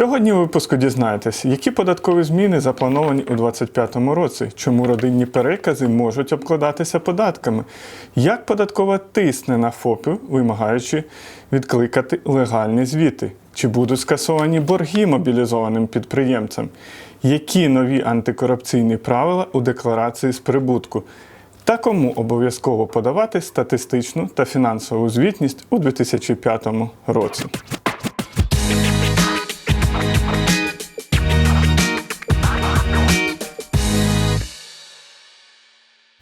Сьогодні у випуску дізнаєтесь, які податкові зміни заплановані у 2025 році, чому родинні перекази можуть обкладатися податками, як податкова тисне на ФОПів, вимагаючи відкликати легальні звіти, чи будуть скасовані борги мобілізованим підприємцям, які нові антикорупційні правила у декларації з прибутку, та кому обов'язково подавати статистичну та фінансову звітність у 2005 році.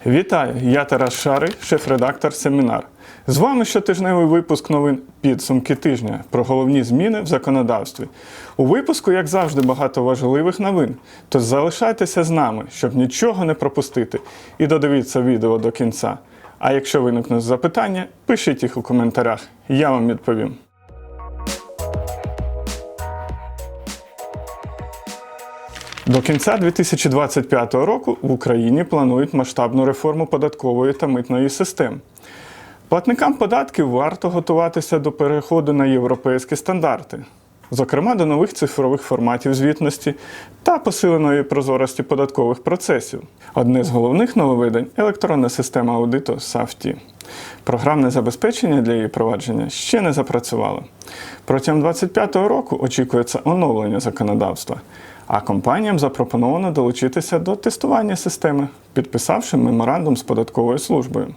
Вітаю! Я Тарас Шарий, шеф-редактор семінар. З вами щотижневий випуск новин підсумки тижня про головні зміни в законодавстві. У випуску, як завжди, багато важливих новин. Тож залишайтеся з нами, щоб нічого не пропустити, і додивіться відео до кінця. А якщо виникнуть запитання, пишіть їх у коментарях, я вам відповім. До кінця 2025 року в Україні планують масштабну реформу податкової та митної систем. Платникам податків варто готуватися до переходу на європейські стандарти, зокрема до нових цифрових форматів звітності та посиленої прозорості податкових процесів. Одне з головних нововведень електронна система аудиту САФТІ. Програмне забезпечення для її провадження ще не запрацювало. Протягом 2025 року очікується оновлення законодавства, а компаніям запропоновано долучитися до тестування системи, підписавши меморандум з податковою службою.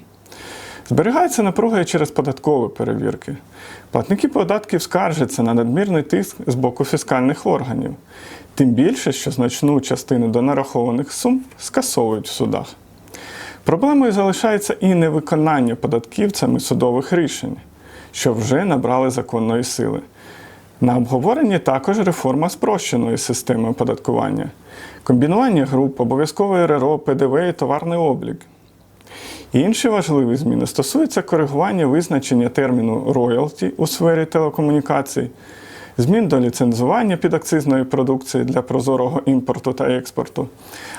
Зберігається напруга і через податкові перевірки. Платники податків скаржаться на надмірний тиск з боку фіскальних органів, тим більше, що значну частину донарахованих сум скасовують в судах. Проблемою залишається і невиконання податківцями судових рішень, що вже набрали законної сили. На обговоренні також реформа спрощеної системи оподаткування, комбінування груп, обов'язкове РРО, ПДВ і товарний облік. Інші важливі зміни стосуються коригування визначення терміну роялті у сфері телекомунікацій, змін до ліцензування підакцизної продукції для прозорого імпорту та експорту,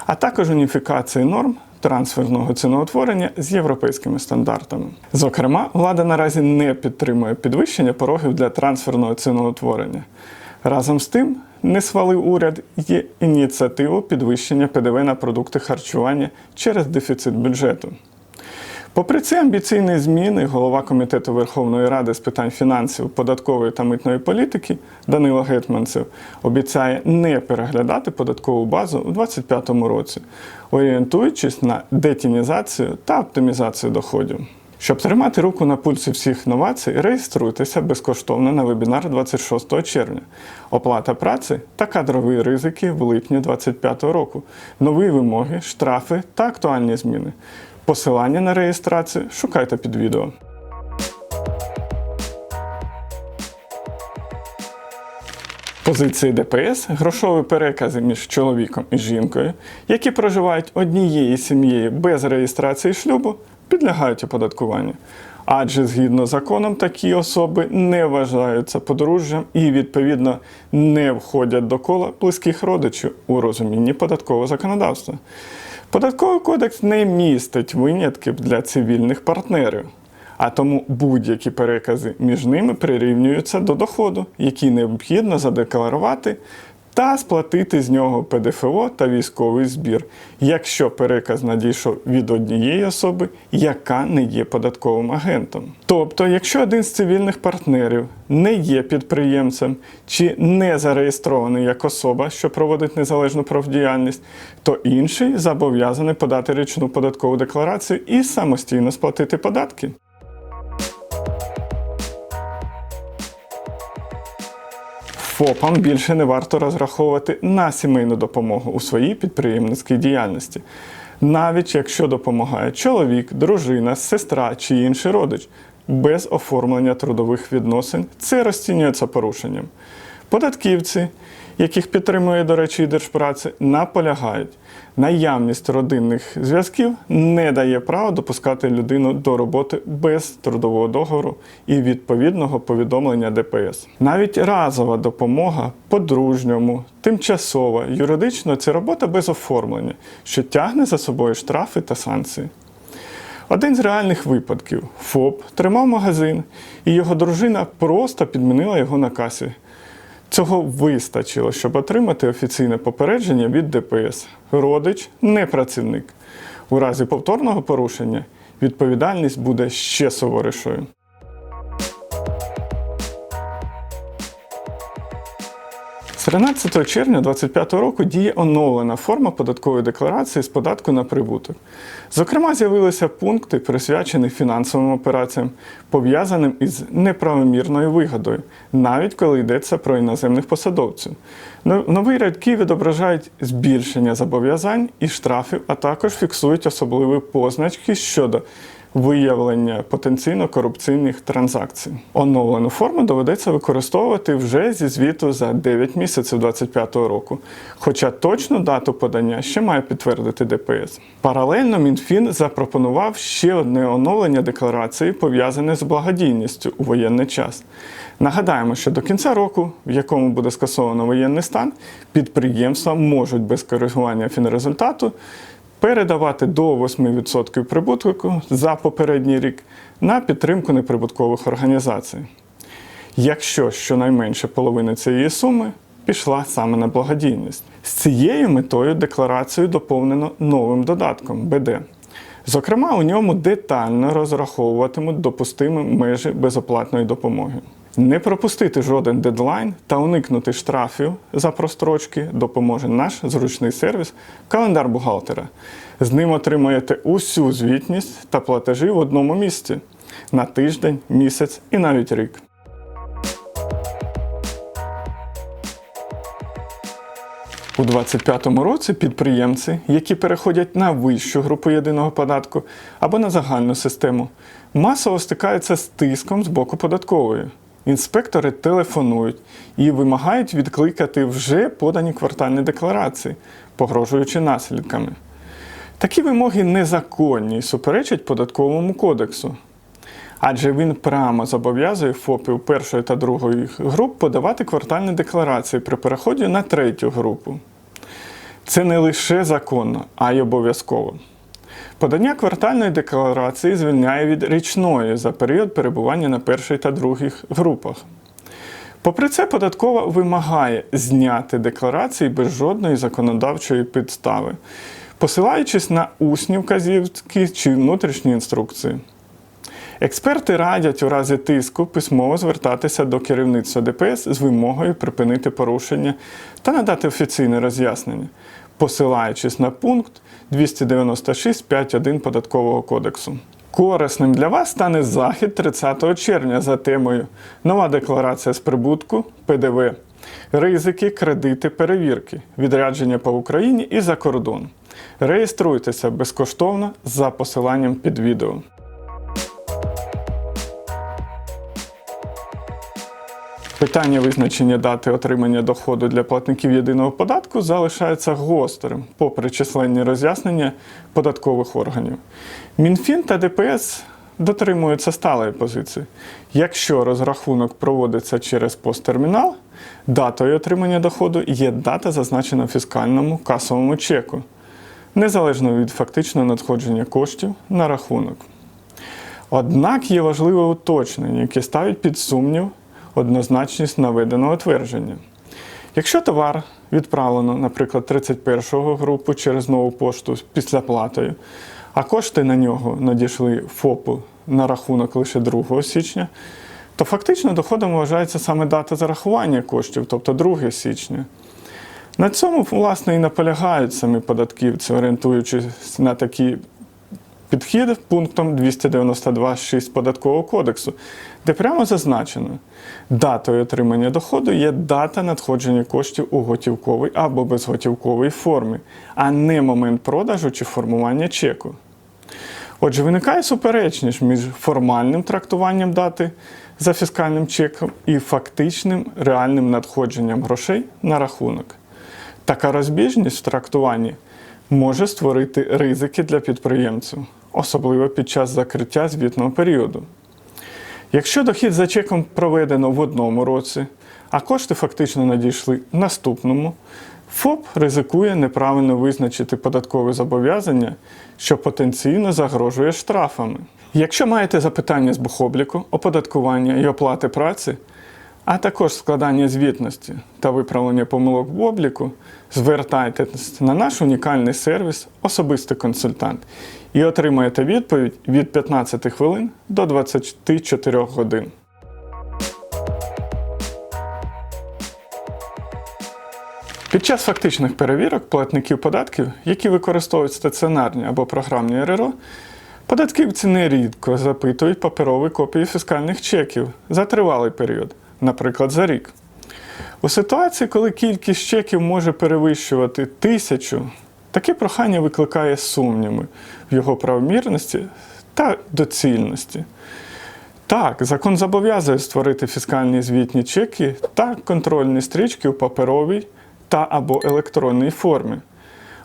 а також уніфікації норм трансферного ціноутворення з європейськими стандартами. Зокрема, влада наразі не підтримує підвищення порогів для трансферного ціноутворення. Разом з тим, не схвалив уряд є ініціативу підвищення ПДВ на продукти харчування через дефіцит бюджету. Попри ці амбіційні зміни, голова Комітету Верховної Ради з питань фінансів, податкової та митної політики Данило Гетманцев обіцяє не переглядати податкову базу у 2025 році, орієнтуючись на детінізацію та оптимізацію доходів. Щоб тримати руку на пульсі всіх новацій, реєструйтеся безкоштовно на вебінар 26 червня. Оплата праці та кадрові ризики в липні 2025 року, нові вимоги, штрафи та актуальні зміни. Посилання на реєстрацію шукайте під відео. Позиції ДПС грошові перекази між чоловіком і жінкою, які проживають однією сім'єю без реєстрації шлюбу, підлягають оподаткуванню. Адже згідно з законом такі особи не вважаються подружжям і, відповідно, не входять до кола близьких родичів у розумінні податкового законодавства. Податковий кодекс не містить винятків для цивільних партнерів, а тому будь-які перекази між ними прирівнюються до доходу, який необхідно задекларувати та сплатити з нього ПДФО та військовий збір, якщо переказ надійшов від однієї особи, яка не є податковим агентом. Тобто, якщо один з цивільних партнерів не є підприємцем чи не зареєстрований як особа, що проводить незалежну правдіяльність, то інший зобов'язаний подати річну податкову декларацію і самостійно сплатити податки. ФОПам більше не варто розраховувати на сімейну допомогу у своїй підприємницькій діяльності, навіть якщо допомагає чоловік, дружина, сестра чи інший родич. Без оформлення трудових відносин це розцінюється порушенням. Податківці, яких підтримує, до речі, і держпраці, наполягають, наявність родинних зв'язків не дає права допускати людину до роботи без трудового договору і відповідного повідомлення ДПС. Навіть разова допомога подружньому, тимчасова, юридично це робота без оформлення, що тягне за собою штрафи та санкції. Один з реальних випадків ФОП тримав магазин, і його дружина просто підмінила його на касі. Цього вистачило, щоб отримати офіційне попередження від ДПС. Родич не працівник. У разі повторного порушення відповідальність буде ще суворішою. 13 червня 2025 року діє оновлена форма податкової декларації з податку на прибуток. Зокрема, з'явилися пункти, присвячені фінансовим операціям, пов'язаним із неправомірною вигодою, навіть коли йдеться про іноземних посадовців. Но- Нові рядки відображають збільшення зобов'язань і штрафів, а також фіксують особливі позначки щодо виявлення потенційно корупційних транзакцій. Оновлену форму доведеться використовувати вже зі звіту за 9 місяців 2025 року, хоча точну дату подання ще має підтвердити ДПС. Паралельно Мінфін запропонував ще одне оновлення декларації, пов'язане з благодійністю у воєнний час. Нагадаємо, що до кінця року, в якому буде скасовано воєнний стан, підприємства можуть без коригування фінрезультату передавати до 8% прибутку за попередній рік на підтримку неприбуткових організацій. Якщо щонайменше половина цієї суми пішла саме на благодійність. З цією метою декларацію доповнено новим додатком БД. Зокрема, у ньому детально розраховуватимуть допустимі межі безоплатної допомоги. Не пропустити жоден дедлайн та уникнути штрафів за прострочки допоможе наш зручний сервіс Календар бухгалтера. З ним отримаєте усю звітність та платежі в одному місці на тиждень, місяць і навіть рік. У 2025 році підприємці, які переходять на вищу групу єдиного податку або на загальну систему, масово стикаються з тиском з боку податкової. Інспектори телефонують і вимагають відкликати вже подані квартальні декларації, погрожуючи наслідками. Такі вимоги незаконні і суперечать податковому кодексу, адже він прямо зобов'язує ФОПів першої та другої груп подавати квартальні декларації при переході на третю групу. Це не лише законно, а й обов'язково. Подання квартальної декларації звільняє від річної за період перебування на першій та других групах. Попри це, податкова вимагає зняти декларації без жодної законодавчої підстави, посилаючись на усні вказівки чи внутрішні інструкції. Експерти радять у разі тиску письмово звертатися до керівництва ДПС з вимогою припинити порушення та надати офіційне роз'яснення, посилаючись на пункт 296.5.1 Податкового кодексу. Корисним для вас стане захід 30 червня за темою Нова декларація з прибутку, ПДВ, ризики, кредити, перевірки, відрядження по Україні і за кордон. Реєструйтеся безкоштовно за посиланням під відео. Питання визначення дати отримання доходу для платників єдиного податку залишається гострим, попри численні роз'яснення податкових органів. Мінфін та ДПС дотримуються сталої позиції. Якщо розрахунок проводиться через посттермінал, датою отримання доходу є дата, зазначена в фіскальному касовому чеку, незалежно від фактичного надходження коштів на рахунок. Однак є важливе уточнення, яке ставить під сумнів однозначність наведеного твердження. Якщо товар відправлено, наприклад, 31-го групу через нову пошту з післяплатою, а кошти на нього надійшли ФОПу на рахунок лише 2 січня, то фактично доходом вважається саме дата зарахування коштів, тобто 2 січня. На цьому, власне, і наполягають самі податківці, орієнтуючись на такі підхід пунктом 292.6 податкового кодексу, де прямо зазначено, датою отримання доходу є дата надходження коштів у готівковій або безготівковій формі, а не момент продажу чи формування чеку. Отже, виникає суперечність між формальним трактуванням дати за фіскальним чеком і фактичним реальним надходженням грошей на рахунок. Така розбіжність в трактуванні може створити ризики для підприємців, особливо під час закриття звітного періоду. Якщо дохід за чеком проведено в одному році, а кошти фактично надійшли наступному, ФОП ризикує неправильно визначити податкове зобов'язання, що потенційно загрожує штрафами. Якщо маєте запитання з бухобліку, оподаткування і оплати праці, а також складання звітності та виправлення помилок в обліку, звертайтесь на наш унікальний сервіс Особистий консультант і отримаєте відповідь від 15 хвилин до 24 годин. Під час фактичних перевірок платників податків, які використовують стаціонарні або програмні РРО, податківці нерідко запитують паперові копії фіскальних чеків за тривалий період, наприклад, за рік. У ситуації, коли кількість чеків може перевищувати тисячу, таке прохання викликає сумніви в його правомірності та доцільності. Так, закон зобов'язує створити фіскальні звітні чеки та контрольні стрічки у паперовій та або електронній формі.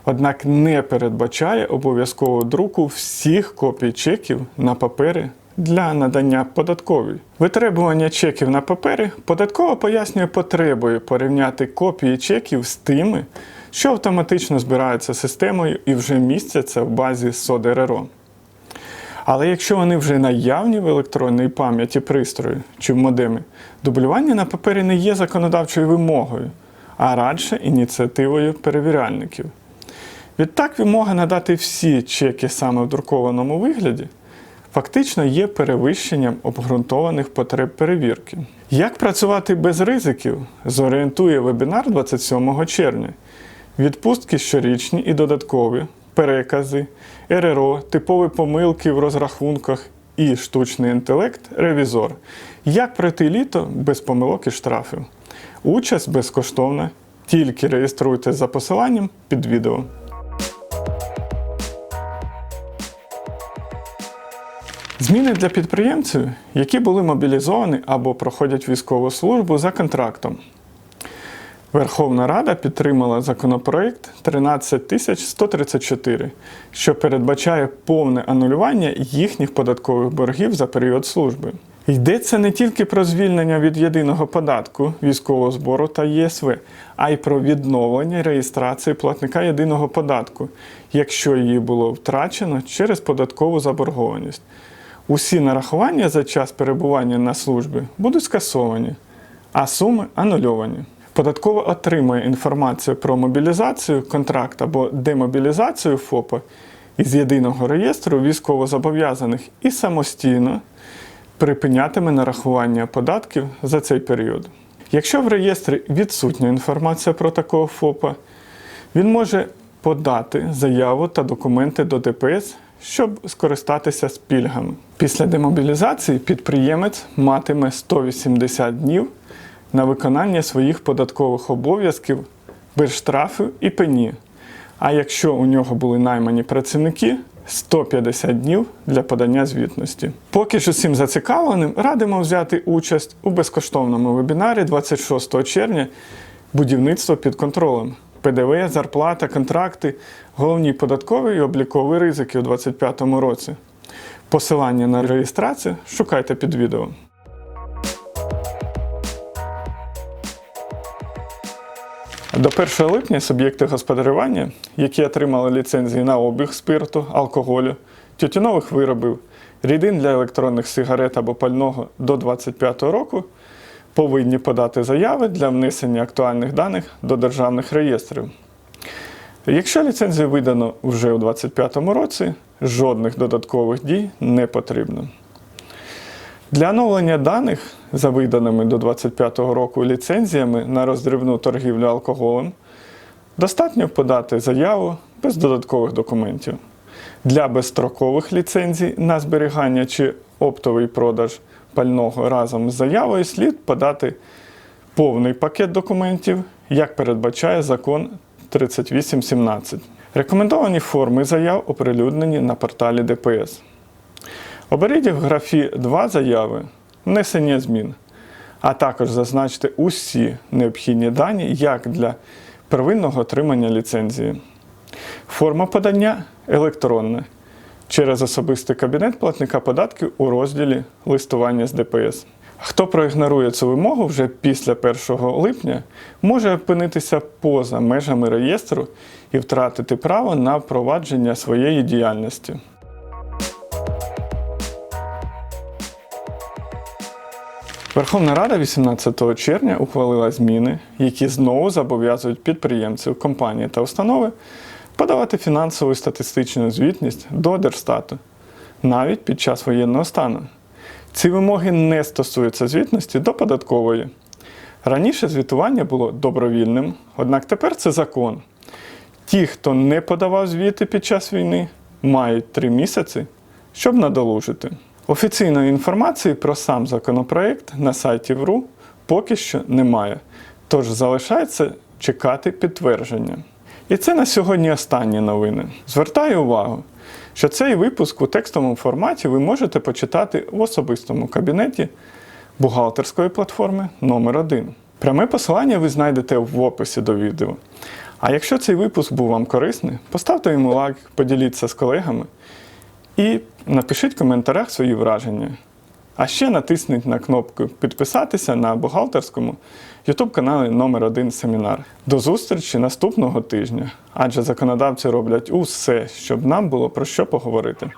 Однак не передбачає обов'язкового друку всіх копій чеків на папері для надання податковій. Витребування чеків на папері податково пояснює потребою порівняти копії чеків з тими, що автоматично збираються системою і вже містяться в базі СОД-РРО. Але якщо вони вже наявні в електронній пам'яті пристрою чи в модемі, дублювання на папері не є законодавчою вимогою, а радше ініціативою перевіряльників. Відтак, вимога надати всі чеки саме в друкованому вигляді фактично є перевищенням обґрунтованих потреб перевірки. Як працювати без ризиків, зорієнтує вебінар 27 червня. Відпустки щорічні і додаткові, перекази, РРО, типові помилки в розрахунках і штучний інтелект, ревізор. Як пройти літо без помилок і штрафів. Участь безкоштовна. Тільки реєструйтесь за посиланням під відео. Зміни для підприємців, які були мобілізовані або проходять військову службу за контрактом. Верховна Рада підтримала законопроект 13134, що передбачає повне анулювання їхніх податкових боргів за період служби. Йдеться не тільки про звільнення від єдиного податку, військового збору та ЄСВ, а й про відновлення реєстрації платника єдиного податку, якщо її було втрачено через податкову заборгованість. Усі нарахування за час перебування на службі будуть скасовані, а суми анульовані. Податково отримує інформацію про мобілізацію, контракт або демобілізацію ФОПа із єдиного реєстру військовозобов'язаних і самостійно припинятиме нарахування податків за цей період. Якщо в реєстрі відсутня інформація про такого ФОПа, він може подати заяву та документи до ДПС, щоб скористатися з пільгами. Після демобілізації підприємець матиме 180 днів на виконання своїх податкових обов'язків без штрафів і пені. А якщо у нього були наймані працівники, 150 днів для подання звітності. Поки ж усім зацікавленим радимо взяти участь у безкоштовному вебінарі 26 червня будівництво під контролем. ПДВ, зарплата, контракти, головні податкові і облікові ризики у 2025 році. Посилання на реєстрацію шукайте під відео. До 1 липня суб'єкти господарювання, які отримали ліцензії на обіг спирту, алкоголю, тютюнових виробів, рідин для електронних сигарет або пального до 2025 року, повинні подати заяви для внесення актуальних даних до державних реєстрів. Якщо ліцензію видано вже у 2025 році, жодних додаткових дій не потрібно. Для оновлення даних за виданими до 2025 року ліцензіями на роздрібну торгівлю алкоголем достатньо подати заяву без додаткових документів. Для безстрокових ліцензій на зберігання чи оптовий продаж пального разом з заявою слід подати повний пакет документів, як передбачає закон 3817. Рекомендовані форми заяв оприлюднені на порталі ДПС. Оберіть в графі два заяви внесення змін, а також зазначте усі необхідні дані як для первинного отримання ліцензії. Форма подання електронна через особистий кабінет платника податків у розділі Листування з ДПС. Хто проігнорує цю вимогу вже після 1 липня, може опинитися поза межами реєстру і втратити право на впровадження своєї діяльності. Верховна Рада 18 червня ухвалила зміни, які знову зобов'язують підприємців, компанії та установи подавати фінансову статистичну звітність до Держстату навіть під час воєнного стану. Ці вимоги не стосуються звітності до податкової. Раніше звітування було добровільним, однак тепер це закон. Ті, хто не подавав звіти під час війни, мають три місяці, щоб надолужити. Офіційної інформації про сам законопроект на сайті ВРУ поки що немає, тож залишається чекати підтвердження. І це на сьогодні останні новини. Звертаю увагу, що цей випуск у текстовому форматі ви можете почитати в особистому кабінеті бухгалтерської платформи номер 1 Пряме посилання ви знайдете в описі до відео. А якщо цей випуск був вам корисний, поставте йому лайк, поділіться з колегами і напишіть в коментарях свої враження. А ще натисніть на кнопку підписатися на бухгалтерському YouTube каналі номер 1 семінар. До зустрічі наступного тижня, адже законодавці роблять усе, щоб нам було про що поговорити.